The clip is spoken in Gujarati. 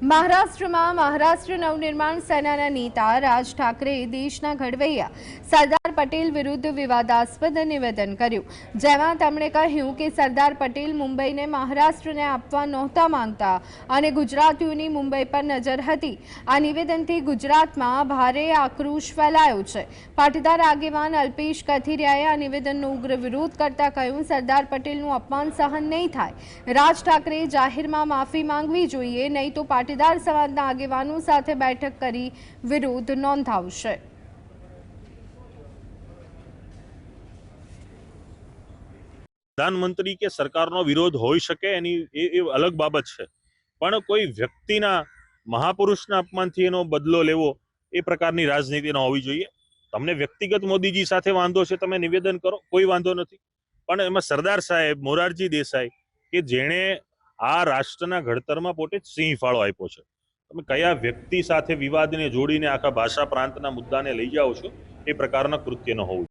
મહારાષ્ટ્રમાં મહારાષ્ટ્ર નવનિર્માણ સેનાના નેતા રાજ ઠાકરેએ દેશના ઘડવૈયા સરદાર પટેલ વિરુદ્ધ વિવાદાસ્પદ નિવેદન કર્યું, જેમાં તેમણે કહ્યું કે સરદાર પટેલ મુંબઈને મહારાષ્ટ્રને આપવા નહોતા માંગતા અને ગુજરાતીઓની મુંબઈ પર નજર હતી. આ નિવેદનથી ગુજરાતમાં ભારે આક્રોશ ફેલાયો છે. પાટીદાર આગેવાન અલ્પેશ કથિરિયાએ આ નિવેદનનો ઉગ્ર વિરોધ કરતા કહ્યું, સરદાર પટેલનું અપમાન સહન નહીં થાય. રાજ ઠાકરેએ જાહેરમાં માફી માંગવી જોઈએ, નહીં તો પાટીદાર સમાજના આગેવાનો સાથે બેઠક કરી વિરોધ નોંધાવશે. પ્રધાનમંત્રી કે સરકારનો વિરોધ હોઈ શકે એની એ અલગ બાબત છે. પણ કોઈ વ્યક્તિના મહાપુરુષના અપમાનથી એનો બદલો લેવો એ પ્રકારની રાજનીતિ ન હોવી જોઈએ. તમને વ્યક્તિગત મોદીજી સાથે વાંધો છે તમે નિવેદન કરો, કોઈ વાંધો નથી. પણ એમાં સરદાર સાહેબ, મોરારજી દેસાઈ કે જેણે આ રાષ્ટ્રના ઘડતરમાં પોતે સિંહ ફાળો આપ્યો છે. તમે કયા વ્યક્તિ સાથે વિવાદને જોડીને આખા ભાષા પ્રાંતના મુદ્દાને લઈ જાઓ છો, એ પ્રકારના કૃત્ય ન હોવું